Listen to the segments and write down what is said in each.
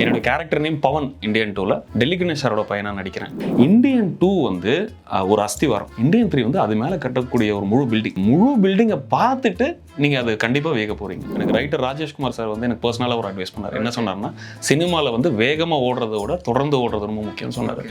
என்னோட character name Pawan Indian டூவில் டெல்லி கணேஷ் சாரோட பையனாக நடிக்கிறேன். இந்தியன் டூ வந்து ஒரு அஸ்திவாரம். இந்தியன் த்ரீ வந்து அது மேலே கட்டக்கூடிய ஒரு முழு பில்டிங் முழு பில்டிங்கை பார்த்துட்டு நீங்கள் அது கண்டிப்பாக வேக போகிறீங்க எனக்கு ரைட்டர் ராஜேஷ்குமார் சார் வந்து எனக்கு பர்சனலாக ஒரு அட்வைஸ் பண்ணார். என்ன சொன்னார்னா சினிமாவில் வந்து வேகமாக ஓடுறத விட தொடர்ந்து ஓடுறது ரொம்ப முக்கியம்னு சொன்னார்.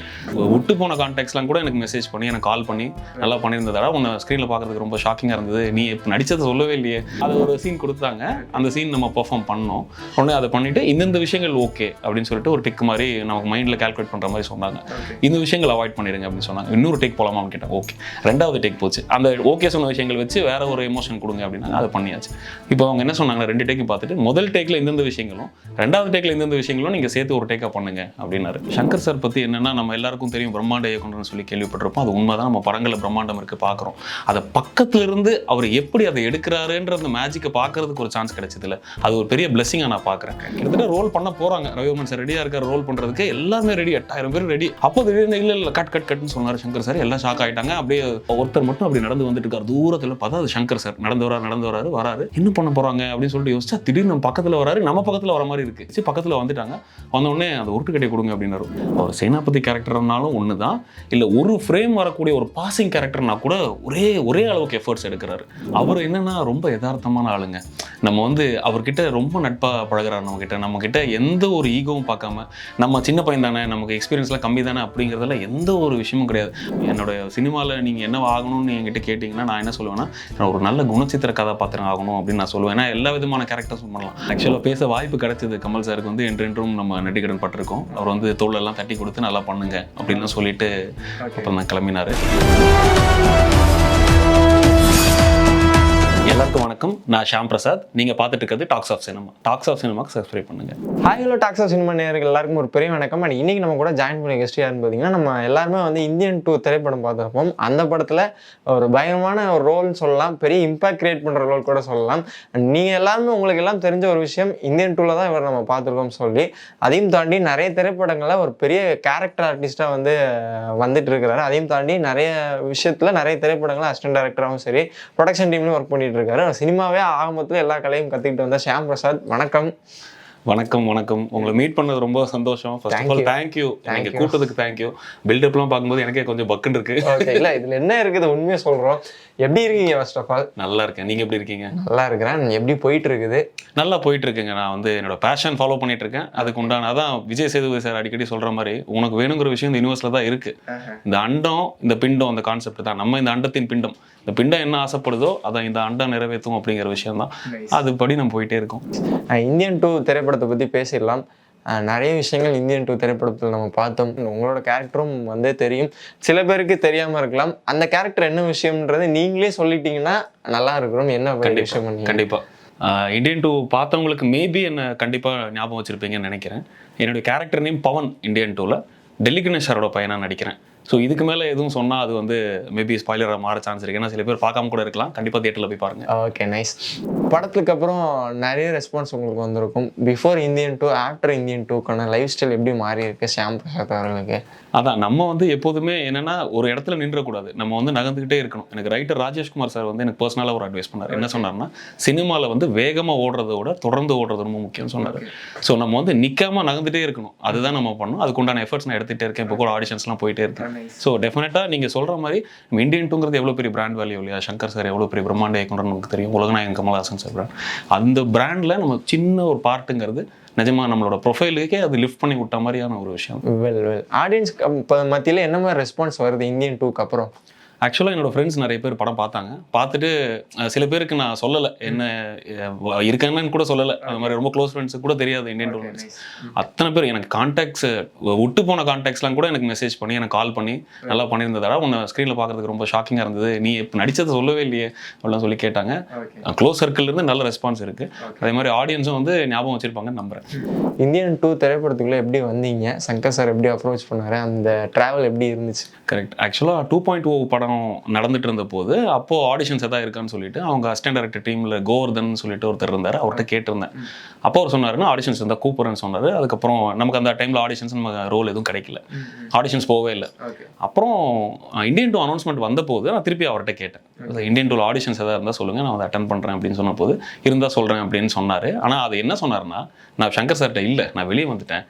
விட்டு போன கான்டாக்ட்ஸ்லாம் கூட எனக்கு மெசேஜ் பண்ணி எனக்கு கால் பண்ணி நல்லா பண்ணியிருந்ததா உன்னை ஸ்க்ரீனில் பார்க்கறதுக்கு ரொம்ப ஷாக்கிங்காக இருந்தது. நீ இப்போ நடிச்சதை சொல்லவே இல்லையே. அது ஒரு சீன் கொடுத்தாங்க. அந்த சீன் நம்ம பெர்ஃபார்ம் பண்ணோம். உடனே அதை பண்ணிட்டு இந்தந்த விஷயங்கள் ஓகே அப்படின்னு சொல்லிட்டு ஒரு டிக் மாதிரி நமக்கு மைண்டில் கால்குலேட் பண்ணுற மாதிரி சொன்னாங்க. இந்த விஷயங்கள் அவாய்ட் பண்ணிடுங்க அப்படின்னு சொன்னாங்க. இன்னொரு டேக் போலாமான்னு கேட்டேன் ஓகே ரெண்டாவது டேக் போச்சு. அந்த ஓகே சொன்ன விஷயங்கள் வச்சு வேற ஒரு எமோஷன் கொடுங்க அப்படின்னா அதை பண்ணியாச்சு. இப்போ அவங்க என்ன சொன்னாங்க? ரெண்டு டேக்கும் பார்த்துட்டு முதல் டேக்கில் இந்தந்த விஷயங்களும் ரெண்டாவது டேக்கில் இந்தந்த விஷயங்களும் நீங்கள் சேர்த்து ஒரு டேக்காக பண்ணுங்க அப்படின்னாரு. சங்கர் சார் பற்றி என்னன்னா நம்ம எல்லாருக்கும் தெரியும் பிரம்மாண்ட இயக்குனர்னு சொல்லி கேள்விப்பட்டிருப்போம். அது உண்மைதான். நம்ம படங்களில் பிரம்மாண்டம் இருக்கு பார்க்குறோம் அதை பக்கத்துல இருந்து அவர் எப்படி அதை எடுக்கிறாருன்ற அந்த மேஜிக்கை பார்க்கறதுக்கு ஒரு சான்ஸ் கிடைச்சதில்ல. அது ஒரு பெரிய பிளெஸிங்காக நான் பார்க்குறேன் கிட்டத்தட்ட ரோல் பண்ண போகிறாங்க ரவிவர்மன் சார் ரெடியாக இருக்கார் ரோல் பண்ணுறதுக்கு எல்லாமே ரெடி எட்டாயிரம் பேர் ரெடி அப்போ திடீர்னு இல்லை இல்லை கட் கட் கட்னு சொன்னார் சங்கர் சார் எல்லாம் ஷாக் ஆகிட்டாங்க அப்படியே ஒருத்தர் மட்டும் அப்படி நடந்து வந்துட்டு இருக்காரு. தூரத்தில் பார்த்தா அது சங்கர் சார் நடந்து வராரு நடந்து வராரு வராரு. என்ன பண்ண போகிறாங்க அப்படின்னு சொல்லிட்டு யோசிச்சா திடீர்னு நம்ம பக்கத்தில் வராரு. நம்ம பக்கத்தில் வர மாதிரி இருக்கு. சரி பக்கத்தில் வந்துட்டாங்க. வந்தோடனே அந்த உருட்டு கட்டை கொடுங்க அப்படின்னாரு. அவர் சேனாபதி கேரக்டர்னாலும் ஒன்று தான் இல்லை ஒரு ஃப்ரேம் வரக்கூடிய ஒரு பாசிங் கேரக்டர்னா கூட ஒரே ஒரே அளவுக்கு எஃபர்ட்ஸ் எடுக்கிறாரு. அவர் என்னன்னா ரொம்ப யதார்த்தமான ஆளுங்க. நம்ம வந்து அவர்கிட்ட ரொம்ப நட்பாக பழகுறாரு நம்ம கிட்ட நம்ம கிட்ட எந்த ஒரு ஈகோவும் பார்க்காம நம்ம சின்ன பையன் தானே நமக்கு எக்ஸ்பீரியன்ஸ்லாம் கம்மி தானே அப்படிங்கிறதுல எந்த ஒரு விஷயமும் கிடையாது. என்னோட சினிமாவில் நீங்கள் என்ன ஆகணும்னு என்கிட்ட கேட்டிங்கன்னா நான் என்ன சொல்லுவேன்னா நான் ஒரு நல்ல குணச்சித்திர கதாபாத்திரம் ஆகணும் அப்படின்னு நான் சொல்லுவேன். ஏன்னா எல்லா விதமான கேரக்டர்ஸும் பண்ணலாம். ஆக்சுவலாக பேச வாய்ப்பு கிடைச்சது கமல் சாருக்கு வந்து என்றென்றும் நம்ம நெட்டிக்கடன் பட்டிருக்கோம். அவர் வந்து தோளெல்லாம் தட்டி கொடுத்து நல்லா பண்ணுங்க அப்படின்னு சொல்லிட்டு அப்புறம் தான் கிளம்பினாரு. எல்லாருக்கும் வணக்கம். நான் ஷாம் பிரசாத். நீங்கள் பார்த்துட்டு இருக்கிறது talks of cinema talks of சினிமாக்கு சப்ஸ்கிரைப் பண்ணுங்க ஹாய் ஹலோ ஆஃப் சினிமா நேர்கள் எல்லாருக்கும் ஒரு பெரிய வணக்கம். அண்ட் இன்னைக்கு நம்ம கூட ஜாயின் பண்ணி கெஸ்ட் யாருன்னு பார்த்தீங்கன்னா நம்ம எல்லாருமே வந்து இந்தியன் டூ திரைப்படம் பார்த்துருப்போம். அந்த படத்தில் ஒரு பயங்கரமான ஒரு ரோல்னு சொல்லலாம். பெரிய இம்பாக்ட் கிரியேட் பண்ணுற ரோல் கூட சொல்லலாம். அண்ட் நீங்கள் எல்லாருமே உங்களுக்கு எல்லாம் தெரிஞ்ச ஒரு விஷயம் இந்தியன் டூவில் தான் இவர் நம்ம பார்த்துருக்கோம் சொல்லி அதையும் தாண்டி நிறைய திரைப்படங்களில் ஒரு பெரிய கேரக்டர் ஆர்டிஸ்ட்டாக வந்து வந்துட்டு இருக்கிறாரு. அதையும் தாண்டி நிறைய விஷயத்தில் நிறைய திரைப்படங்கள் அசிஸ்டன்ட் டேரக்டராகவும் சரி ப்ரொடக்ஷன் டீம்லையும் ஒர்க் பண்ணிட்டு இருக்காரு. சினிமாவே ஆகமத்தில் எல்லா கலையும் கற்றுக்கிட்டு வந்த ஷியாம் பிரசாத். வணக்கம். வணக்கம் வணக்கம். உங்களை மீட் பண்ணது ரொம்ப சந்தோஷம். ஃபர்ஸ்ட் ஆஃப் ஆல் தேங்க்யூ நீங்க கூப்பிட்டதுக்கு தேங்க்யூ பில்டப்லாம் பார்க்கும்போது எனக்கே கொஞ்சம் பக்குன்னு இருக்கு. இல்ல இதுல என்ன இருக்குது உண்மையை சொல்றோம். எப்படி இருக்கீங்க ஃபர்ஸ்ட் ஆஃப் ஆல் நல்லா இருக்கேன். நீங்க எப்படி இருக்கீங்க? நல்லா இருக்கிறேன். எப்படி போயிட்டு இருக்குது? நல்லா போயிட்டு இருக்குங்க. நான் வந்து என்னோட பேஷன் ஃபாலோ பண்ணிட்டு இருக்கேன். அதுக்கு உண்டான அதான் விஜய் சேதுபதி சார் அடிக்கடி சொல்ற மாதிரி உனக்கு வேணுங்கிற விஷயம் இந்த யூனிவர்ஸ்ல தான் இருக்கு. இந்த அண்டம் இந்த பிண்டம் அந்த கான்செப்ட் தான். நம்ம இந்த அண்டத்தின் பிண்டம். இந்த பிண்டம் என்ன ஆசைப்படுதோ அதை இந்த அண்டம் நிறைவேற்றும் அப்படிங்கிற விஷயம் தான் அதுபடி நம்ம போயிட்டே இருக்கோம். இந்தியன் டூ திரைப்படத்தை பத்தி பேசிடலாம். நிறைய விஷயங்கள் இந்தியன் டூ திரைப்படத்தில் நம்ம பார்த்தோம். உங்களோட கேரக்டரும் வந்து தெரியும். சில பேருக்கு தெரியாம இருக்கலாம். அந்த கேரக்டர் என்ன விஷயம்ன்றது நீங்களே சொல்லிட்டீங்கன்னா நல்லா இருக்கிறோம் என்ன விஷயம் பண்ணீங்க? கண்டிப்பா. ஆஹ் இந்தியன் டூ பார்த்தவங்களுக்கு மேபி என்ன கண்டிப்பா ஞாபகம் வச்சிருப்பீங்கன்னு நினைக்கிறேன். என்னுடைய கேரக்டர் நேம் பவன் இந்தியன் டூவில் டெல்லி கணேஷ் சாரோட பையனாக நடிக்கிறேன். ஸோ இதுக்கு மேலே எதுவும் சொன்னால் அது வந்து மேபி ஸ்பாய்லராக மாற சான்ஸ் இருக்கு. ஏன்னா சில பேர் பார்க்காம கூட இருக்கலாம். கண்டிப்பாக தியேட்டரில் போய் பாருங்க. ஓகே நைஸ் படத்துக்கு அப்புறம் நிறைய ரெஸ்பான்ஸ் உங்களுக்கு வந்திருக்கும். Before Indian two after Indian டூக்கான life style எப்படி மாறி இருக்கு ஷியாம் பிரசாத் அவர்களுக்கு? அதான் நம்ம வந்து எப்போதுமே என்னன்னா ஒரு இடத்துல நின்றக்கூடாது. நம்ம வந்து நகர்ந்துக்கிட்டே இருக்கணும். எனக்கு ரைட்டர் ராஜேஷ்குமார் சார் வந்து எனக்கு பர்சனலாக ஒரு அட்வைஸ் பண்ணார். என்ன சொன்னார்னா சினிமாவில் வந்து வேகமாக ஓடுறத விட தொடர்ந்து ஓடுறது ரொம்ப முக்கியம்னு சொன்னார். ஸோ நம்ம வந்து நிற்காம நகர்ந்துட்டே இருக்கணும். அதுதான் நம்ம பண்ணணும். அதுக்குண்டான எஃபர்ட்ஸ் நான் எடுத்துகிட்டே இருக்கேன். இப்போ கூட ஆடிஷன்ஸ்லாம் போயிட்டே இருக்கேன் ஸோ டெஃபினட்டாக நீங்கள் சொல்கிற மாதிரி நம்ம இந்தியன் டூங்கிறது எவ்வளோ பெரிய பிராண்ட் வேல்யூ இல்லையா? சங்கர் சார் எவ்வளோ பெரிய பிரம்மாண்ட இயக்குனர் நமக்கு தெரியும்? உலகநாயகன் கமல்ஹாசன் சார் பிராண்ட் அந்த பிராண்டில் நம்ம சின்ன ஒரு பார்ட்டுங்கிறது நிஜமாக நம்மளோட ப்ரொஃபைலுக்கே அது லிஃப்ட் பண்ணி விட்ட மாதிரியான ஒரு விஷயம். வெல் வெல் ஆடியன்ஸ் மத்தியில் என்ன மாதிரி ரெஸ்பான்ஸ் வருது? இந்தியன் டூக்கு அப்புறம்? ஆக்சுவலாக என்னோட ஃப்ரெண்ட்ஸ் நிறைய பேர் படம் பார்த்தாங்க. பார்த்துட்டு சில பேருக்கு நான் சொல்லலை. என்ன இருக்காங்கன்னு கூட சொல்லலை. அது மாதிரி ரொம்ப க்ளோஸ் ஃப்ரெண்ட்ஸுக்கு கூட தெரியாது இந்தியன் டூர்னமெண்ட்ஸ் அத்தனை பேர் எனக்கு கான்டாக்ட்ஸ் விட்டு போன கான்டாக்ட்ஸ்லாம் கூட எனக்கு மெசேஜ் பண்ணி எனக்கு கால் பண்ணி நல்லா பண்ணியிருந்ததா உன்னை ஸ்க்ரீனில் பார்க்கறதுக்கு ரொம்ப ஷாக்கிங்காக இருந்தது. நீ இப்போ நடிச்சதை சொல்லவே இல்லையே அப்படிலாம் சொல்லி கேட்டாங்க. க்ளோஸ் சர்க்கிள்லேருந்து நல்ல ரெஸ்பான்ஸ் இருக்குது அதே மாதிரி ஆடியன்ஸும் வந்து ஞாபகம் வச்சிருப்பாங்கன்னு நம்புறேன். இந்தியன் டூ திரைப்படத்துக்குள்ள எப்படி வந்தீங்க? சங்கர் சார் எப்படி அப்ரோச் பண்ணாரு? அந்த டிராவல் எப்படி இருந்துச்சு? கரெக்ட் ஆக்சுவலாக டூ பாயிண்ட் ஓ படம் படம் நடந்துட்டு இருந்த போது அப்போ ஆடிஷன்ஸ் எதாவது இருக்கான்னு சொல்லிட்டு அவங்க அசிஸ்டன்ட் டைரக்டர் டீம்ல கோவர்தன் சொல்லிட்டு ஒருத்தர் இருந்தார். அவர்கிட்ட கேட்டிருந்தேன். அப்போ அவர் சொன்னாருன்னா ஆடிஷன்ஸ் இருந்தால் கூப்பிட்றேன்னு சொன்னார். அதுக்கப்புறம் நமக்கு அந்த டைமில் ஆடிஷன்ஸ் நம்ம ரோல் எதுவும் கிடைக்கல. ஆடிஷன்ஸ் போகவே இல்லை. அப்புறம் இந்தியன் டூ அனௌன்ஸ்மெண்ட் வந்தபோது நான் திருப்பி அவர்கிட்ட கேட்டேன். இந்தியன் டூ ஆடிஷன்ஸ் எதாவது இருந்தால் சொல்லுங்கள் நான் அதை அட்டன் பண்ணுறேன் அப்படின்னு சொன்ன போது இருந்தால் சொல்கிறேன் அப்படின்னு சொன்னார். ஆனால் அது என்ன சொன்னார்னா நான் சங்கர் சார்கிட்ட இல்லை. நான் வெளியே வந்துட்டேன்.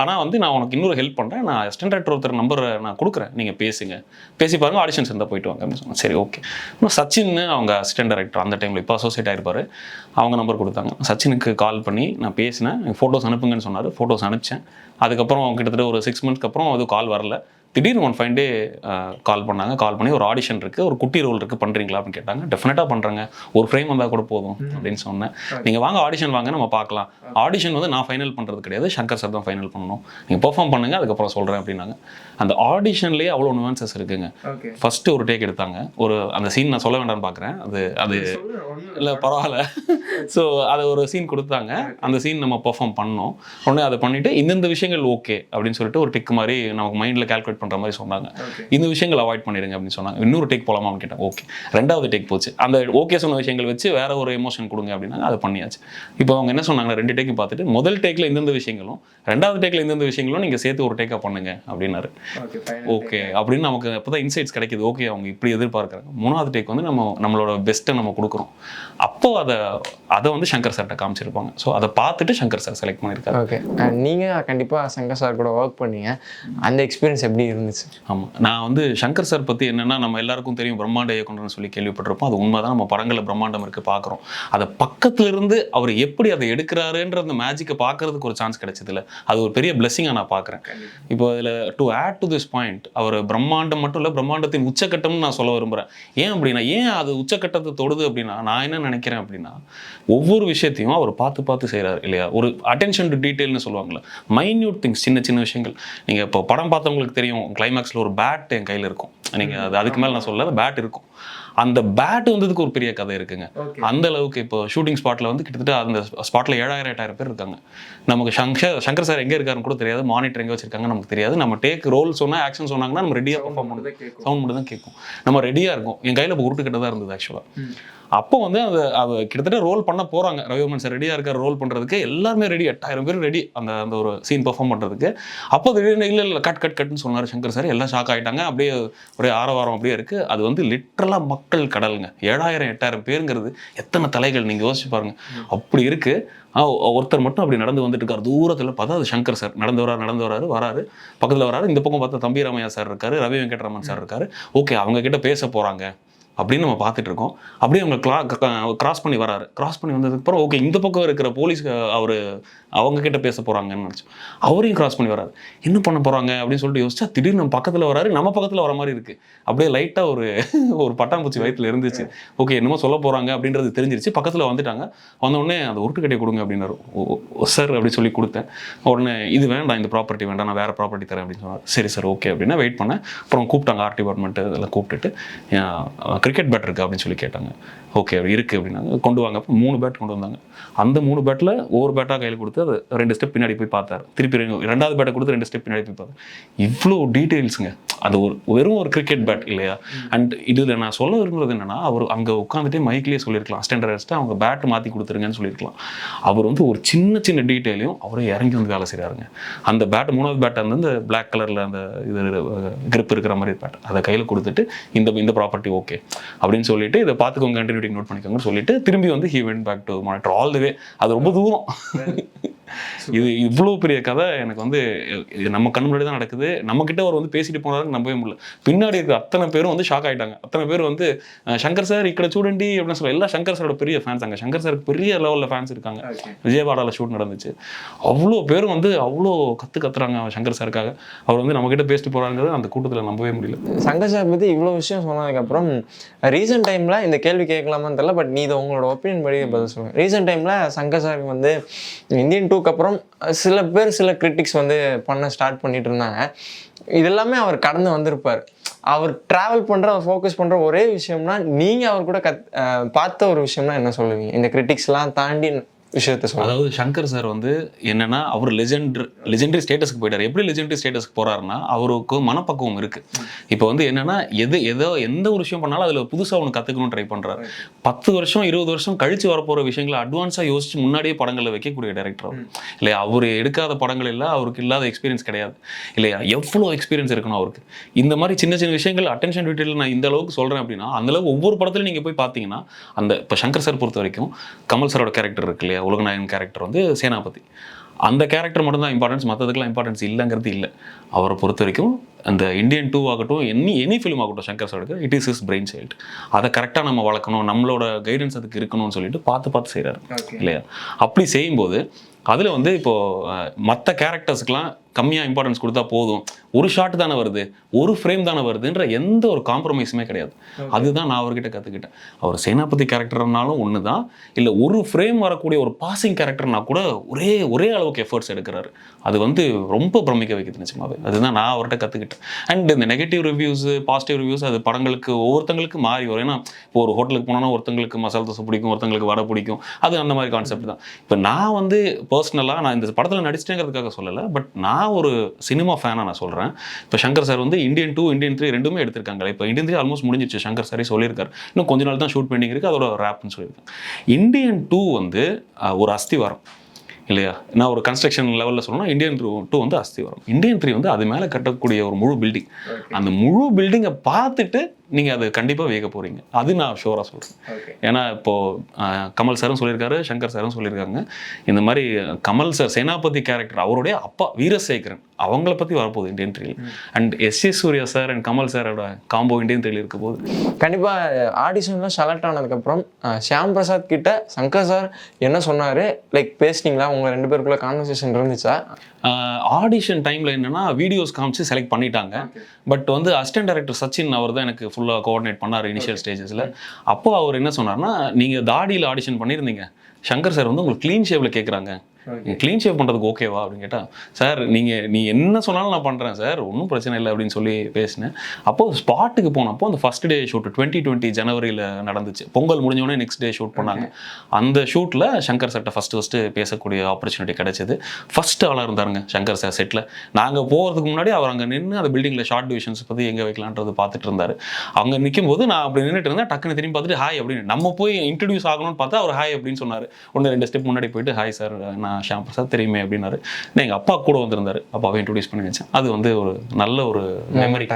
ஆனால் வந்து நான் உனக்கு இன்னொரு ஹெல்ப் பண்ணுறேன் நான் அசிஸ்டன்ட் டேரக்டர் ஒருத்தர் நம்பர் நான் கொடுக்குறேன். நீங்கள் பேசுங்க. பேசி பாருங்க ஆடிஷன்ஸ் இருந்தால் போயிட்டு வாங்க அப்படின்னு சொன்னேன் சரி ஓகே இன்னும் அவங்க அசிஸ்டன்ட் டேரக்டர் அந்த டைமில் இப்போ அசோசியேட் ஆயிருப்பாரு. அவங்க நம்பர் கொடுத்தாங்க. சச்சினுக்கு கால் பண்ணி நான் பேசினேன். ஃபோட்டோஸ் அனுப்புங்கன்னு சொன்னார். ஃபோட்டோஸ் அனுப்பிச்சேன். அதுக்கப்புறம் கிட்டத்தட்ட ஒரு சிக்ஸ் மந்த்ஸ்க்கு அப்புறம் அது கால் வரல. திடீர்னு ஒன் ஃபைன் டே கால் பண்ணாங்க. கால் பண்ணி ஒரு ஆடிஷன் இருக்குது ஒரு குட்டி ரோல் இருக்குது பண்ணுறீங்களா அப்படின்னு கேட்டாங்க. டெஃபினட்டாக பண்ணுறேங்க ஒரு ஃப்ரேம் வந்தால் கூட போதும் அப்படின்னு சொன்னேன். நீங்கள் வாங்க ஆடிஷன் வாங்க நம்ம பார்க்கலாம். ஆடிஷன் வந்து நான் ஃபைனல் பண்ணுறது கிடையாது. சங்கர் சார் தான் ஃபைனல் பண்ணணும். நீங்கள் பெர்ஃபார்ம் பண்ணுங்க அதுக்கப்புறம் சொல்கிறேன் அப்படின்னாங்க. அந்த ஆடிஷன்லேயே அவ்வளோ nuances இருக்குங்க. ஃபஸ்ட்டு ஒரு டேக் எடுத்தாங்க. ஒரு அந்த சீன் நான் சொல்ல வேண்டாம்னு பார்க்குறேன் அது அது இல்லை பரவாயில்ல. ஸோ அது ஒரு சீன் கொடுத்தாங்க. அந்த சீன் நம்ம பெர்ஃபார்ம் பண்ணோம். உடனே அதை பண்ணிவிட்டு இந்தந்த விஷயங்கள் ஓகே அப்படின்னு சொல்லிட்டு ஒரு டிக் மாதிரி நமக்கு மைண்டில் கால்குலேட் பண்ணுற மாதிரி சொன்னாங்க. இந்த விஷயங்கள் அவாய்ட் பண்ணிடுங்க அப்படின்னு சொன்னாங்க. இன்னொரு டேக் போலாமான்னு கேட்டேன் ஓகே ரெண்டாவது டேக் போச்சு. அந்த ஓகே சொன்ன விஷயங்கள் வச்சு வேற ஒரு எமோஷன் கொடுங்க அப்படின்னாங்க. அதை பண்ணியாச்சு. இப்போ அவங்க என்ன சொன்னாங்க? ரெண்டு டேக்கும் பார்த்துட்டு முதல் டேக்கில் இந்தந்த விஷயங்களும் ரெண்டாவது டேக்கில் இந்தந்த விஷயங்களும் நீங்கள் சேர்த்து ஒரு டேக்காக பண்ணுங்க அப்படின்னாரு. ஓகே அப்படின்னு நமக்கு அப்போ தான் இன்சைட்ஸ் கிடைக்குது. ஓகே அவங்க இப்படி எதிர்பார்க்குறாங்க. மூணாவது டேக் வந்து நம்ம நம்மளோட பெஸ்ட்டை நம்ம கொடுக்குறோம். அப்போ அதை அதை வந்து சங்கர் சார்கிட்ட காமிச்சிருப்பாங்க. ஸோ அதை பார்த்துட்டு சங்கர் சார் செலக்ட் பண்ணியிருக்காரு. ஓகே நீங்கள் கண்டிப்பாக சங்கர் சார் கூட ஒர்க் பண்ணீங்க. அந்த எக்ஸ்பீரியன்ஸ் எப்படி இருந்துச்சு. ஆமாம் நான் வந்து சங்கர் சார் பற்றி என்னென்னா நம்ம எல்லாருக்கும் தெரியும் பிரம்மாண்ட இயக்குனர்னு சொல்லி கேள்விப்பட்டிருப்போம். அது உண்மைதான். நம்ம படங்களில் பிரம்மாண்டம் இருக்குது பார்க்குறோம் அதை பக்கத்துல இருந்து அவர் எப்படி அதை எடுக்கிறாருன்ற அந்த மேஜிக்கை பார்க்கறதுக்கு ஒரு சான்ஸ் கிடைச்சதில்ல. அது ஒரு பெரிய பிளெஸிங்காக நான் பார்க்குறேன் இப்போ இதில் to add to this point அவர் பிரம்மாண்டம் மட்டும் இல்லை பிரம்மாண்டத்தின் உச்சக்கட்டம்னு நான் சொல்ல விரும்புகிறேன் ஏன் அப்படின்னா ஏன் அது உச்சக்கட்டத்தை தொடுது அப்படின்னா நான் என்ன நினைக்கிறேன் அப்படின்னா ஒவ்வொரு விஷயத்தையும் அவர் பார்த்து பார்த்து செய்கிறார் இல்லையா? ஒரு அட்டென்ஷன் டு டீட்டெயில்னு சொல்லுவாங்கல்ல மைன்யூட் திங்ஸ் சின்ன சின்ன விஷயங்கள். நீங்கள் இப்போ படம் பார்த்தவங்களுக்கு தெரியும் கிளைமேக்ஸில் ஒரு பேட் என் கையில் இருக்கும். நீங்கள் அது அதுக்கு மேலே நான் சொல்லல பேட் இருக்கும். அந்த பேட் வந்ததுக்கு ஒரு பெரிய கதை இருக்குங்க. அந்த அளவுக்கு இப்போ ஷூட்டிங் ஸ்பாட்டில் வந்து கிட்டத்தட்ட அந்த ஸ்பாட்டில் ஏழாயிரம் எட்டாயிரம் பேர் இருக்காங்க. நமக்கு சங்கர் சங்கர் சார் எங்கே இருக்காருன்னு கூட தெரியாது. மானிட்டர் எங்கே வச்சிருக்காங்க நமக்கு தெரியாது. நம்ம டேக் ரோல் சொன்னால் ஆக்ஷன் சொன்னாங்கன்னா நம்ம ரெடியாக பர்ஃபார்ம் பண்ணுறது சவுண்ட் மட்டும் தான் கேட்கும். நம்ம ரெடியாக இருக்கும். என் கையில் இப்போ உருட்டுக்கிட்ட தான் இருந்தது ஆக்சுவலாக அப்போ வந்து அது அது கிட்டத்தட்ட ரோல் பண்ண போகிறாங்க ரவிவர்மன் சார் ரெடியாக இருக்கார் ரோல் பண்ணுறதுக்கு எல்லாருமே ரெடி எட்டாயிரம் பேர் ரெடி அந்த அந்த ஒரு சீன் பெர்ஃபார்ம் பண்ணுறதுக்கு அப்போ திடீர்னு இல்லை இல்லை கட் கட் கட்னு சொன்னார் சங்கர் சார் எல்லாம் ஷாக் ஆகிட்டாங்க அப்படியே ஒரே ஆரவாரம் அப்படியே இருக்குது அது வந்து லிட்ரலாக மக்கள் கடலுங்க. ஏழாயிரம் எட்டாயிரம் பேருங்கிறது எத்தனை தலைகள்? நீங்கள் யோசிச்சு பாருங்கள் அப்படி இருக்குது ஆ, ஒருத்தர் மட்டும் அப்படி நடந்து வந்துட்டு இருக்காரு. தூரத்தில் பார்த்தா அது சங்கர் சார் நடந்து வராரு நடந்து வராரு வராரு. பக்கத்தில் வராரு. இந்த பக்கம் பார்த்தா தம்பி ராமையா சார் இருக்காரு. ரவி வெங்கட்ராமன் சார் இருக்காரு. ஓகே அவங்க கிட்ட பேச போகிறாங்க அப்படின்னு நம்ம பார்த்துட்டு இருக்கோம் அப்படியே அவங்க கிளா கிராஸ் பண்ணி வராரு. கிராஸ் பண்ணி வந்ததுக்கு அப்புறம் ஓகே இந்த பக்கம் இருக்கிற போலீஸ் அவர் அவங்க கிட்ட பேச போகிறாங்கன்னு நினச்சோம். அவரையும் கிராஸ் பண்ணி வராரு. என்ன பண்ண போகிறாங்க அப்படின்னு சொல்லிட்டு யோசிச்சா திடீர்னு நம்ம பக்கத்தில் வராரு நம்ம பக்கத்தில் வர மாதிரி இருக்குது அப்படியே லைட்டாக ஒரு ஒரு பட்டாம்பூச்சி வயிற்றில் இருந்துச்சு. ஓகே என்னமோ சொல்ல போகிறாங்க அப்படின்றது தெரிஞ்சிருச்சு. பக்கத்தில் வந்துட்டாங்க. வந்தோடனே அந்த உருட்டு உருட்டுக்கட்டையை கொடுங்க அப்படின்னாரு. சார் அப்படி சொல்லி கொடுத்தேன். உடனே இது வேண்டாம் இந்த ப்ராப்பர்ட்டி வேண்டாம் நான் வேறு ப்ராப்பர்ட்டி தரேன் அப்படின்னு சொன்னார். சரி சார் ஓகே அப்படின்னா வெயிட் பண்ணேன். அப்புறம் கூப்பிட்டாங்க ஆர்ட் டிபார்ட்மெண்ட்டு இதெல்லாம் கூப்பிட்டுட்டு கிரிக்கெட் பேட் இருக்குது அப்படின்னு சொல்லி கேட்டாங்க. ஓகே இருக்குது அப்படின்னாங்க. கொண்டு வாங்க. அப்போ மூணு பேட் கொண்டு வந்தாங்க. அந்த மூணு பேட்டில் ஒவ்வொரு பேட்டாக கையில் கொடுத்து அது ரெண்டு ஸ்டெப் பின்னாடி போய் பார்த்தாரு. திருப்பி ரெண்டு- ரெண்டாவது பேட்டை கொடுத்து ரெண்டு ஸ்டெப் பின்னாடி போய் பார்த்தாரு. இவ்வளோ டீட்டெயில்ஸுங்க அது ஒரு வெறும் ஒரு கிரிக்கெட் பேட் இல்லையா? அண்ட் இதில் நான் சொல்ல விரும்புறது என்னன்னா அவர் அங்கே உட்காந்துட்டே மைக்லேயே சொல்லியிருக்கலாம். ஸ்டாண்டர்ட் அவங்க பேட் மாற்றி கொடுத்துருங்கன்னு சொல்லியிருக்கலாம். அவர் வந்து ஒரு சின்ன சின்ன டீட்டெயிலையும் அவரே இறங்கி வந்து வேலை செய்கிறாருங்க அந்த பேட் மூணாவது பேட் வந்து இந்த பிளாக் கலரில் அந்த இது grip இருக்கிற மாதிரி பேட் அதை கையில் கொடுத்துட்டு இந்த இந்த ப்ராப்பர்ட்டி ஓகே அப்படின்னு சொல்லிட்டு இதை பார்த்துக்கோங்க கண்டினியூட்டி நோட் பண்ணிக்கோங்கன்னு சொல்லிட்டு திரும்பி வந்து he went back to monitor all the way அது ரொம்ப தூரம். இது இவ்வளோ பெரிய கதை எனக்கு வந்து இது நம்ம கண் முன்னாடி தான் நடக்குது. நம்மக்கிட்ட அவர் வந்து பேசிட்டு போனாலும் நம்பவே முடியல. பின்னாடி இருக்கிற அத்தனை பேரும் வந்து ஷாக் ஆகிட்டாங்க அத்தனை பேர் வந்து சங்கர் சார் இக்கட சூடண்டி அப்படின்னு சொல்ல எல்லா சங்கர் சாரோட பெரிய ஃபேன்ஸ் அங்கே. சங்கர் சாருக்கு பெரிய லெவலில் ஃபேன்ஸ் இருக்காங்க. விஜயவாடாவில் ஷூட் நடந்துச்சு. அவ்வளோ பேர் வந்து அவ்வளோ கற்று கத்துறாங்க சங்கர் சாருக்காக அவர் வந்து நம்மக்கிட்ட பேசிட்டு போகிறாங்கிறது அந்த கூட்டத்தில் நம்பவே முடியல. சங்கர் சார் பற்றி இவ்வளோ விஷயம் சொன்னதுக்கப்புறம் ரீசெண்ட் டைமில் இந்த கேள்வி கேட்கலாமான்னு தெரியல பட் நீ இதை உங்களோட ஒப்பீனியன் படி பதில் சொல்லுங்கள் ரீசெண்ட் டைமில் சங்கர் சாருக்கு வந்து இந்தியன் டூக்கு அப்புறம் சில பேர் சில கிரிட்டிக்ஸ் வந்து பண்ண ஸ்டார்ட் பண்ணிட்டு இருந்தாங்க. இதெல்லாமே அவர் கடந்து வந்திருப்பார். அவர் ட்ராவல் பண்ணுற அவர் ஃபோக்கஸ் பண்ணுற ஒரே விஷயம்னா நீங்கள் அவர் கூட கத் பார்த்த ஒரு விஷயம்னா என்ன சொல்லுவீங்க? இந்த கிரிட்டிக்ஸ்லாம் தாண்டி விஷயத்த அதாவது சங்கர் சார் வந்து என்னன்னா அவர் லெஜெண்ட் லெஜெண்டரி ஸ்டேட்டஸ்க்கு போயிட்டார். எப்படி லெஜெண்டரி ஸ்டேட்டஸ்க்கு போறாருன்னா அவருக்கு மனப்பக்குவம் இருக்கு. இப்போ வந்து என்னன்னா எது ஏதோ எந்த ஒரு விஷயம் பண்ணாலும் அதுல புதுசா ஒன்று கத்துக்கணும் ட்ரை பண்றாரு. பத்து வருஷம் இருபது வருஷம் கழிச்சு வரப்போற விஷயங்களை அட்வான்ஸா யோசிச்சு முன்னாடியே படங்களை வைக்கக்கூடிய டேரக்டர் இல்லை இல்லையா அவர் எடுக்காத படங்கள் இல்லை அவருக்கு இல்லாத எக்ஸ்பீரியன்ஸ் கிடையாது. இல்லையா எவ்வளோ எக்ஸ்பீரியன்ஸ் இருக்கணும் அவருக்கு? இந்த மாதிரி சின்ன சின்ன விஷயங்கள் அட்டென்ஷன் டீட்டெயில் நான் இந்த அளவுக்கு சொல்றேன் அப்படின்னா அந்த அளவுக்கு ஒவ்வொரு படத்துல நீங்க போய் பார்த்தீங்கன்னா அந்த இப்போ சங்கர் சார் பொறுத்த வரைக்கும் கமல் சாரோட கேரக்டர் இருக்கு இல்லையா உலகநாயகன் கேரக்டர் வந்து சேனாபதி. அந்த கேரக்டர் மட்டும்தான் இம்பார்ட்டன்ஸ் மற்றதுக்கெல்லாம் இம்பார்ட்டன்ஸ் இல்லைங்கிறது இல்லை. அவரை பொறுத்த வரைக்கும் அந்த இந்தியன் டூ ஆகட்டும் எனி எனி ஃபிலிம் ஆகட்டும் சங்கர் சாருக்கு it is is brain child அதை கரெக்டாக நம்ம வளர்க்கணும் நம்மளோட கைடன்ஸ் அதுக்கு இருக்கணும்னு சொல்லிட்டு பார்த்து பார்த்து செய்கிறாரு இல்லையா? அப்படி செய்யும்போது அதில் வந்து இப்போது மற்ற கேரக்டர்ஸ்க்குலாம் கம்மியாக இம்பார்ட்டன்ஸ் கொடுத்தா போதும். ஒரு ஷாட் தானே வருது. ஒரு ஃப்ரேம் தானே வருதுன்ற எந்த ஒரு காம்ப்ரமைஸுமே கிடையாது. அதுதான் நான் அவர்கிட்ட கற்றுக்கிட்டேன் அவர் சேனாபதி கேரக்டர்னாலும் ஒன்று தான் இல்லை ஒரு ஃப்ரேம் வரக்கூடிய ஒரு பாசிங் கேரக்டர்னா கூட ஒரே ஒரே அளவுக்கு எஃபர்ட்ஸ் எடுக்கிறாரு. அது வந்து ரொம்ப பிரமிக்க வைக்குது நிஜமாவே. அதுதான் நான் அவர்கிட்ட கற்றுக்கிட்டேன் அண்ட் இந்த நெகட்டிவ் ரிவ்யூஸ் பாசிட்டிவ் ரிவ்யூஸ் அது படங்களுக்கு ஒவ்வொருத்தங்களுக்கு மாறி வரும். ஏன்னா இப்போ ஒரு ஹோட்டலுக்கு போனோன்னா ஒருத்தங்களுக்கு மசாலா தோசை பிடிக்கும் ஒருத்தங்களுக்கு வடை பிடிக்கும். அது அந்த மாதிரி கான்செப்ட் தான். இப்போ நான் வந்து பர்சனலாக நான் இந்த படத்தில் நடிச்சிட்டேங்கிறதுக்காக சொல்லலை. பட் நான் ஒரு சினிமா ஃபேனாக நான் சொல்கிறேன் இப்போ சங்கர் சார் வந்து இந்தியன் டூ இந்தியன் த்ரீ ரெண்டுமே எடுத்திருக்காங்க இப்போ இந்தியன் த்ரீ ஆல்மோஸ்ட் முடிஞ்சிச்சு சங்கர் சாரே சொல்லியிருக்காரு. இன்னும் கொஞ்ச நாள் தான் ஷூட் பெண்டிங் இருக்குது அதோட ரேப்னு சொல்லியிருக்காங்க இந்தியன் டூ வந்து ஒரு அஸ்திவாரம். இல்லையா? நான் ஒரு கன்ஸ்ட்ரக்ஷன் லெவலில் சொல்லணும்னா இந்தியன் த்ரூ டூ வந்து அஸ்திவாரம். இந்தியன் த்ரீ வந்து அது மேலே கட்டக்கூடிய ஒரு முழு பில்டிங் அந்த முழு பில்டிங்கை பார்த்துட்டு நீங்கள் அது கண்டிப்பாக வியக்க போகிறீங்க அது நான் ஷோராக சொல்கிறேன் ஏன்னா இப்போது கமல் சாரும் சொல்லியிருக்காரு சங்கர் சாரும் சொல்லியிருக்காங்க. இந்த மாதிரி கமல் சார் சேனாபதி கேரக்டர் அவருடைய அப்பா வீரசேகரன் அவங்கள பற்றி வரப்போகுது இந்தியன் த்ரீல and S A Surya sir and Kamal சாரோட காம்போ இந்தியன் த்ரீல இருக்க போது கண்டிப்பா ஆடிஷன்லாம் செலக்ட் ஆனதுக்கப்புறம் ஷியாம் பிரசாத் கிட்ட சங்கர் சார் என்ன சொன்னாரு? லைக் பேசினீங்களா? உங்க ரெண்டு பேருக்குள்ள கான்வர்சேஷன் இருந்துச்சா? ஆடிஷன் டைமில் என்னன்னா வீடியோஸ் காமிச்சு செலக்ட் பண்ணிட்டாங்க. பட் வந்து அசிஸ்டன்ட் டைரக்டர் சச்சின் அவர் தான் எனக்கு ஃபுல்லாக கோஆர்டினேட் பண்ணார் இனிஷியல் ஸ்டேஜஸில் அப்போ அவர் என்ன சொன்னார்னா நீங்கள் தாடியில் ஆடிஷன் பண்ணியிருந்தீங்க. சங்கர் சார் வந்து உங்களுக்கு க்ளீன் ஷேவில் கேட்குறாங்க க்ளீன் ஷேவ் பண்ணுறதுக்கு ஓகேவா அப்படின்னு கேட்டால் சார் நீங்கள் நீ என்ன சொன்னாலும் நான் பண்ணுறேன் சார் ஒன்றும் பிரச்சனை இல்லை அப்படின்னு சொல்லி பேசினேன். அப்போது ஸ்பாட்டுக்கு போனப்போ அந்த first day shoot twenty twenty ஜனவரியில் நடந்துச்சு. பொங்கல் முடிஞ்சோடனே நெக்ஸ்ட் டே ஷூட் பண்ணாங்க. அந்த ஷூட்டில் சங்கர் சார்ட்ட ஃபஸ்ட்டு ஃபஸ்ட்டு பேசக்கூடிய ஆப்பர்ச்சுனிட்டி கிடைச்சது. ஃபர்ஸ்ட் ஆளாக இருந்தாருங்க சங்கர் சார் செட்டில் நாங்கள் போகிறதுக்கு முன்னாடி அவர் அங்கே நின்று அந்த பில்டிங்கில் ஷார்ட் டிவிஷன்ஸ் பற்றி எங்கே வைக்கலான்றது பார்த்துட்டு இருந்தார். அங்கே நிற்கும் போது நான் அப்படி நின்றுட்டு இருந்தேன் டக்குன்னு திரும்பி பார்த்துட்டு ஹாய் அப்படின்னு. நம்ம போய் இன்ட்ரடியூஸ் ஆகணும்னு பார்த்தா அவர் ஹாய் அப்படின்னு சொன்னார். ஒன்று ரெண்டு ஸ்டெப் முன்னாடி போயிட்டு ஹாய் சார் நான் ஷாம் பிரசாத் தெரியுமே அப்படின்னாரு. எங்கள் அப்பா கூட வந்திருந்தாரு. அப்பாவை இன்ட்ரடியூஸ் பண்ணி வச்சேன். அது வந்து ஒரு நல்ல ஒரு மெமரி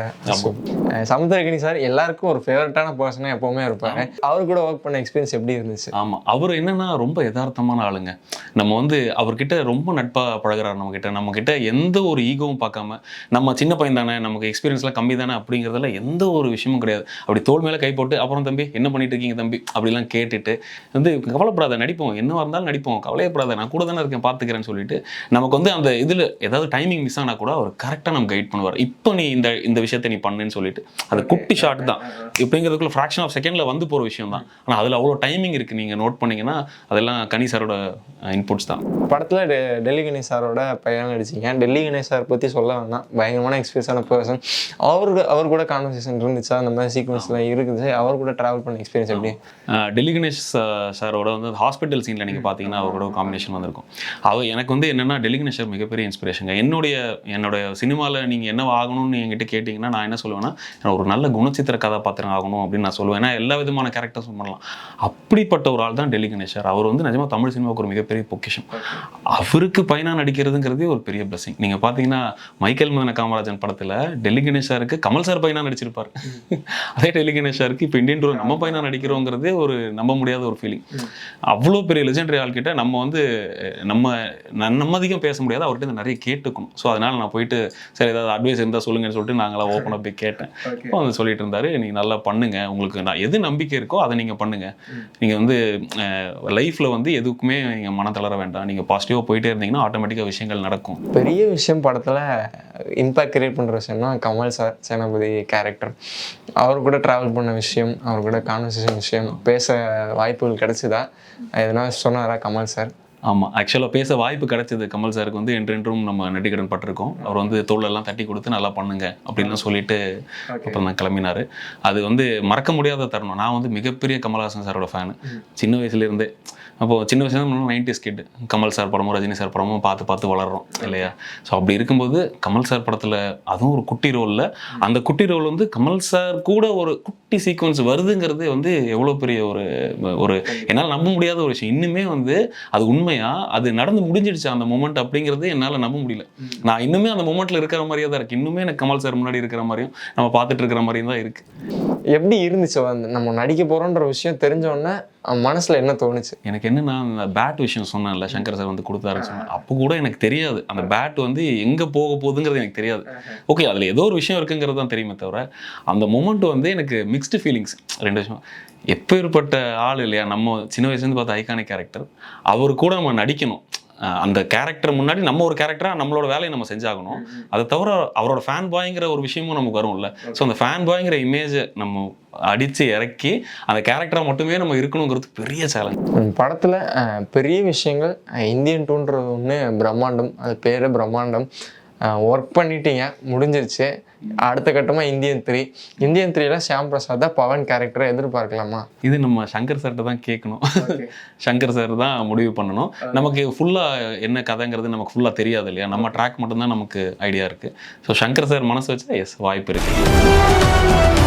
சமுத்திரகனி சார் எல்லாருக்கும் ஒரு ஃபேவரட்டான பர்சனாக எப்பவுமே இருப்பாங்க அவர் கூட ஒர்க் பண்ண எக்ஸ்பீரியன்ஸ் எப்படி இருந்துச்சு? ஆமாம் அவர் என்னன்னா ரொம்ப யதார்த்தமான ஆளுங்க. நம்ம வந்து அவர்கிட்ட ரொம்ப நட்பாக பழகுறாரு நம்ம கிட்ட நம்ம கிட்ட எந்த ஒரு ஈகோவும் பார்க்காம நம்ம சின்ன பையன் தானே நமக்கு எக்ஸ்பீரியன்ஸ்லாம் கம்மி தானே அப்படிங்கிறதுல எந்த ஒரு விஷயமும் கிடையாது. அப்படி தோள் மேலே கை போட்டு அப்புறம் தம்பி என்ன பண்ணிட்டு இருக்கீங்க தம்பி? அப்படிலாம் கேட்டுட்டு வந்து கவலைப்படாத நடிப்போம். என்னவா இருந்தாலும் நடிப்போம். கவலையப்படாத. நான் கூட தானே இருக்கேன். பார்த்துக்கிறேன்னு சொல்லிட்டு நமக்கு வந்து அந்த இதில் ஏதாவது டைமிங் மிஸ் ஆனால் கூட அவர் கரெக்டாக நம்ம கைட் பண்ணுவார். இப்போ நீ இந்த இந்த விஷயத்தை நீ பண்ணுன்னு சொல்லிட்டு அது குட்டி ஷாட் தான். இப்படிங்கிறதுக்குள்ள ஃப்ராக்ஷன் ஆஃப் செகண்டில் வந்து போகிற விஷயம் தான். ஆனால் அதில் அவ்வளோ டைமிங் இருக்குது நீங்கள் நோட் பண்ணீங்கன்னா அதெல்லாம் கனி சாரோட இன்புட்ஸ் தான். படத்தில் டெல்லி கணேஷ் சாரோட பையன் நடிச்சிங்க டெல்லி கணேஷ் சார் பற்றி சொல்ல வேணாம் பயங்கரமான எக்ஸ்பீரியன்ஸான பர்சன் அவருக்கு அவர் கூட கான்வர்சேஷன் இருந்துச்சா? அந்த மாதிரி சீக்வன்ஸ்லாம் இருக்குது. அவர் கூட ட்ராவல் பண்ண எக்ஸ்பீரியன்ஸ் எப்படி? டெல்லி கணேஷ் சாரோட வந்து ஹாஸ்பிட்டல் சீனில் நீங்கள் பார்த்தீங்கன்னா அவரோட காம்பினேஷன் வந்திருக்கும். அவர் எனக்கு வந்து என்னென்னா சார் மிகப்பெரிய இன்ஸ்பிரேஷன் என்னுடைய என்னுடைய சினிமாவில் நீங்கள் என்ன ஆகணும்னு என்கிட்ட கேட்டிங்கன்னா நான் என்ன சொல்லுவேன்னா ஒரு நல்ல குணச்சித்திர கதாபாத்திரம் ஆகணும் அப்படின்னு நான் சொல்லுவேன். ஏன்னா எல்லா விதமான கேரக்டர்ஸும் பண்ணலாம். அப்படிப்பட்ட ஒரு ஆள் தான் டெல்லி கணேஷ் சார் அவர் வந்து நிஜமா தமிழ் சினிமாவுக்கு ஒரு மிகப்பெரிய பொக்கிஷம். அவருக்கு பையனா நடிக்கிறதுங்கிறதே ஒரு பெரிய பிளஸிங் நீங்கள் பார்த்தீங்கன்னா மைக்கேல் மதன காமராஜன் படத்தில் டெல்லி கணேஷ் சாருக்கு கமல் சார் பையனா நடிச்சிருப்பார். அதே டெல்லி கணேஷ் சாருக்கு இப்போ இந்தியன் டூர் நம்ம பையனா நடிக்கிறோங்கிறதே ஒரு நம்ப முடியாத ஒரு ஃபீலிங் அவ்வளோ பெரிய லெஜெண்டரி ஆள்கிட்ட நம்ம வந்து நம்ம நம்ம அதிகம் பேச முடியாது அவர்கிட்ட நிறைய கேட்டுக்கணும். ஸோ அதனால நான் போயிட்டு சரி ஏதாவது அட்வைஸ் இருந்தால் சொல்லுங்கன்னு சொல்லிட்டு நாங்களாம் ஓப்பனாக போய் கேட்டேன். அப்போ வந்து சொல்லிட்டு இருந்தாரு நீங்கள் நல்லா பண்ணுங்க. உங்களுக்கு நான் எது நம்பிக்கை இருக்கோ அதை நீங்கள் பண்ணுங்க. நீங்கள் வந்து லைஃப்பில் வந்து எதுக்குமே நீங்கள் மனம் தளர வேண்டாம். நீங்கள் பாசிட்டிவாக போயிட்டே இருந்தீங்கன்னா ஆட்டோமேட்டிக்காக விஷயங்கள் நடக்கும். பெரிய விஷயம் படத்தில் இம்பாக்ட் கிரியேட் பண்ணுற விஷயம்னா கமல் சார் சேனாபதி கேரக்டர் அவர் கூட ட்ராவல் பண்ண விஷயம் அவர் கூட கான்வர்சேஷன் விஷயம் பேச வாய்ப்புகள் கிடைச்சுதா? எதனா சொன்னாரா கமல் சார் ஆமாம் ஆக்சுவலாக பேச வாய்ப்பு கிடைச்சது. கமல் சாருக்கு வந்து என்றென்றும் நம்ம நெட்டிக்கடன் பட்டிருக்கோம். அவர் வந்து தோளெல்லாம் தட்டி கொடுத்து நல்லா பண்ணுங்க அப்படின்லாம் சொல்லிட்டு அப்புறம் தான் கிளம்பினார். அது வந்து மறக்க முடியாத தருணம். நான் வந்து மிகப்பெரிய கமல்ஹாசன் சாரோட ஃபேனு சின்ன வயசுலேருந்தே அப்போது சின்ன வயசுல நைன்டி ஸ்கிட் கமல் சார் படமும் ரஜினி சார் படமும் பார்த்து பார்த்து வளர்றோம் இல்லையா? ஸோ அப்படி இருக்கும்போது கமல் சார் படத்தில் அதுவும் ஒரு குட்டி ரோலில் அந்த குட்டி ரோல் வந்து கமல் சார் கூட ஒரு குட்டி சீக்வன்ஸ் வருதுங்கிறது வந்து எவ்வளோ பெரிய ஒரு ஒரு என்னால் நம்ப முடியாத ஒரு விஷயம். இன்னுமே வந்து அது உண்மையா? அது நடந்து முடிஞ்சிடுச்சு அந்த மூமெண்ட் அப்படிங்கிறது என்னால் நம்ப முடியல. நான் இன்னுமே அந்த மூமெண்ட்ல இருக்கிற மாதிரியே தான் இருக்கு. இன்னுமே எனக்கு கமல் சார் முன்னாடி இருக்கிற மாதிரியும் நம்ம பார்த்துட்டு இருக்கிற மாதிரியும் தான் இருக்கு. எப்படி இருந்துச்சு நம்ம நடிக்க போறோன்ற விஷயம் தெரிஞ்ச உடனே அஹ் மனசுல என்ன தோணுச்சு? எனக்கு என்னன்னா அந்த பேட் விஷயம் சொன்னேன்ல சங்கர் சார் வந்து கொடுத்தாருன்னு சொன்னேன் அப்போ கூட எனக்கு தெரியாது. அந்த பேட் வந்து எங்கே போக போகுதுங்கிறது எனக்கு தெரியாது. ஓகே அதில் ஏதோ ஒரு விஷயம் இருக்குங்கிறது தான் தெரியுமே தவிர அந்த மூமெண்ட் வந்து எனக்கு மிக்ஸ்டு ஃபீலிங்ஸ் ரெண்டு விஷயம். எப்பேற்பட்ட ஆள் இல்லையா? நம்ம சின்ன வயசுலேருந்து பார்த்த ஐகானிக் கேரக்டர் அவர் கூட நம்ம நடிக்கணும். அந்த கேரக்டர் முன்னாடி நம்ம ஒரு கேரக்டராக நம்மளோட வேலையை நம்ம செஞ்சாகணும். அதை தவிர அவரோட ஃபேன் பாய்ங்கிற ஒரு விஷயமும் நமக்கு வரும்ல. ஸோ அந்த ஃபேன் பாய்ங்கிற இமேஜை நம்ம அடித்து இறக்கி அந்த கேரக்டராக மட்டுமே நம்ம இருக்கணுங்கிறது பெரிய சேலஞ்ச் படத்துல பெரிய விஷயங்கள் இந்தியன் டூன்றது ஒன்று பிரம்மாண்டம். அது பேரு பிரம்மாண்டம். ஒர்க் பண்ணிட்டீங்க முடிஞ்சிருச்சு. அடுத்த கட்டமா இந்தியன் த்ரீ இந்தியன் த்ரீல ஷியாம் பிரசாத் தான் பவன் கேரக்டரை எதிர்பார்க்கலாமா? இது நம்ம சங்கர் சார்கிட்ட தான் கேட்கணும். சங்கர் சார் தான் முடிவு பண்ணணும். நமக்கு ஃபுல்லாக என்ன கதைங்கிறது நமக்கு ஃபுல்லாக தெரியாது இல்லையா? நம்ம ட்ராக் மட்டும்தான் நமக்கு ஐடியா இருக்குது ஸோ சங்கர் சார் மனசு வச்சா எஸ் வாய்ப்பு இருக்குது